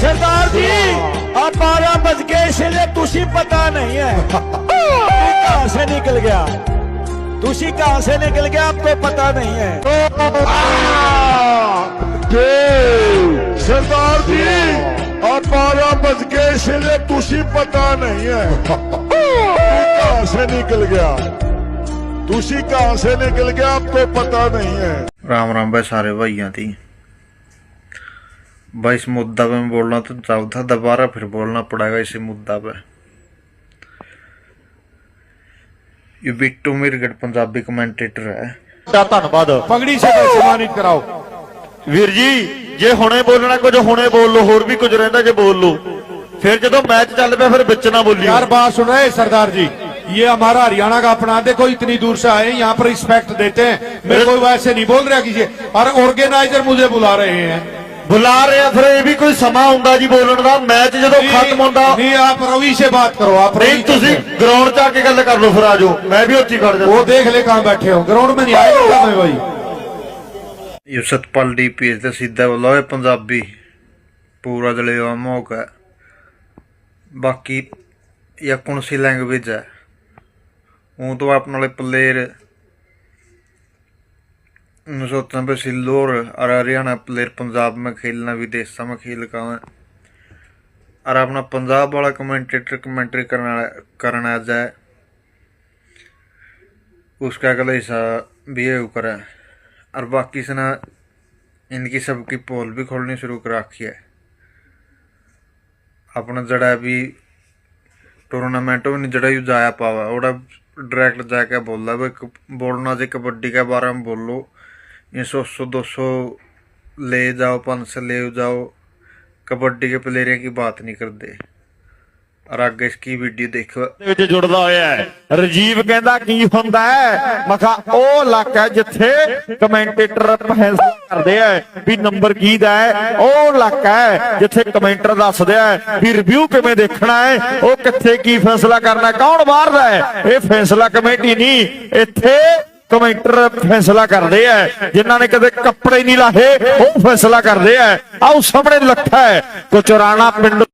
सरदार जी अब बारह बज गए, इसलिए तुसी पता नहीं है। कहा से निकल गया? तुसी कहा से निकल गया, आपको पता नहीं है। सरदार जी अब बारह बज गए, इसलिए तुसी पता नहीं है। कहा से निकल गया? तुसी कहा से निकल गया, आपको पता नहीं है। राम राम भाई, सारे भाइयों थी भाई इस मुद्दा पे मैं बोलना तो चाहता था दोबारा फिर बोलना पड़ेगा इसी मुद्दा पे ये बिट्टू मिरगट पंजाबी कमेंटेटर है ਦਾ ਧੰਨਵਾਦ पगड़ी से तो सम्मानित कराओ ਵੀਰ ਜੀ ਜੇ ਹੁਣੇ ਬੋਲਣਾ ਕੁਝ ਹੁਣੇ ਬੋਲ ਲਓ ਹੋਰ ਵੀ ਕੁਝ ਰਹਿੰਦਾ ਜੇ ਬੋਲ ਲਓ ਫਿਰ ਜਦੋਂ ਮੈਚ ਚੱਲ ਪਿਆ ਫਿਰ ਵਿੱਚ ਨਾ ਬੋਲਿਓ यार बात सुन रहे हैं सरदार जी ये हमारा हरियाणा का अपना देखो इतनी दूर से आए यहाँ पर रिस्पेक्ट देते हैं मैं कोई वैसे नहीं बोल रहा किसी और ऑर्गेनाइजर मुझे बुला रहे हैं ਬੁਲਾ ਰਿਹਾ ਫਿਰ ਇਹ ਵੀ ਕੋਈ ਸਮਾਂ ਹੁੰਦਾ ਜੀ ਬੋਲਣ ਦਾ ਮੈਚ ਜਦੋਂ ਖਤਮ ਹੁੰਦਾ नहीं आप रवि से बात करो आप रवि ਨਹੀਂ ਤੁਸੀਂ ਗਰਾਊਂਡ 'ਚ ਆ ਕੇ ਗੱਲ ਕਰ ਲਓ ਫਿਰ ਆਜੋ ਮੈਂ ਵੀ ਉੱਥੇ ਹੀ ਖੜ वो ਜਾਂਦਾ देख ले कहाँ बैठे हो ग्राउंड में नहीं आएगा मैं भाई ये सतपाल डी पी एस सीधा बोला है पंजाबी पूरा दलेवा मोक है बाकी या कौन सी लैंग्वेज है वो तो अपने वाले प्लेयर सोचना पे सिल्लोर और हरियाणा प्लेयर पंजाब में खेलना विदेशों में खेल का है और अपना पंजाब वाला कमेंटेटर कमेंट्री करना करना जाए उसका अगला हिस्सा बिहेव करे और बाकी से ना इनकी सबकी पोल भी खोलनी शुरू कर रखी है अपना जड़ा भी टूर्नामेंट भी नहीं जड़ा यू जाया पावा ओड़ा डायरेक्ट जाके बोला भी क- बोलना जी कबड्डी के बारे में बोलो ये सौ सौ दो सौ ले जाओ पाँच सौ ले जाओ कबड्डी के प्लेयरों की बात नहीं करते और आगे इसकी वीडियो देखो ਦੇ ਵਿੱਚ ਜੁੜਦਾ ਹੋਇਆ ਹੈ ਰਜੀਵ ਕਹਿੰਦਾ ਕੀ ਹੁੰਦਾ ਹੈ ਮੈਂ ਕਿਹਾ ਉਹ ਇਲਾਕਾ ਹੈ ਜਿੱਥੇ ਕਮੈਂਟੇਟਰ ਫੈਸਲਾ ਕਰਦੇ ਆ ਵੀ ਨੰਬਰ ਕੀ ਦਾ ਹੈ ਉਹ ਇਲਾਕਾ ਹੈ ਜਿੱਥੇ ਕਮੈਂਟਰ ਦੱਸਦੇ ਆ ਵੀ ਰਿਵਿਊ ਕਿਵੇਂ ਦੇਖਣਾ ਹੈ ਉਹ ਕਿੱਥੇ ਕੀ ਫੈਸਲਾ ਕਰਨਾ ਹੈ, ਕੌਣ ਬਾਹਰ ਦਾ ਹੈ ਇਹ ਫੈਸਲਾ ਕਮੇਟੀ ਨਹੀਂ ਇੱਥੇ ਕਮੈਂਟਰ ਫੈਸਲਾ ਕਰਦੇ ਆ, ਜਿਨ੍ਹਾਂ ਨੇ ਕਦੇ ਕੱਪੜੇ ਨਹੀਂ ਲਾਹੇ, ਉਹ ਫੈਸਲਾ ਕਰਦੇ ਆ। ਆਓ ਸਾਹਮਣੇ ਲੱਖਾ ਹੈ ਕੁਚਰਾਣਾ ਪਿੰਡ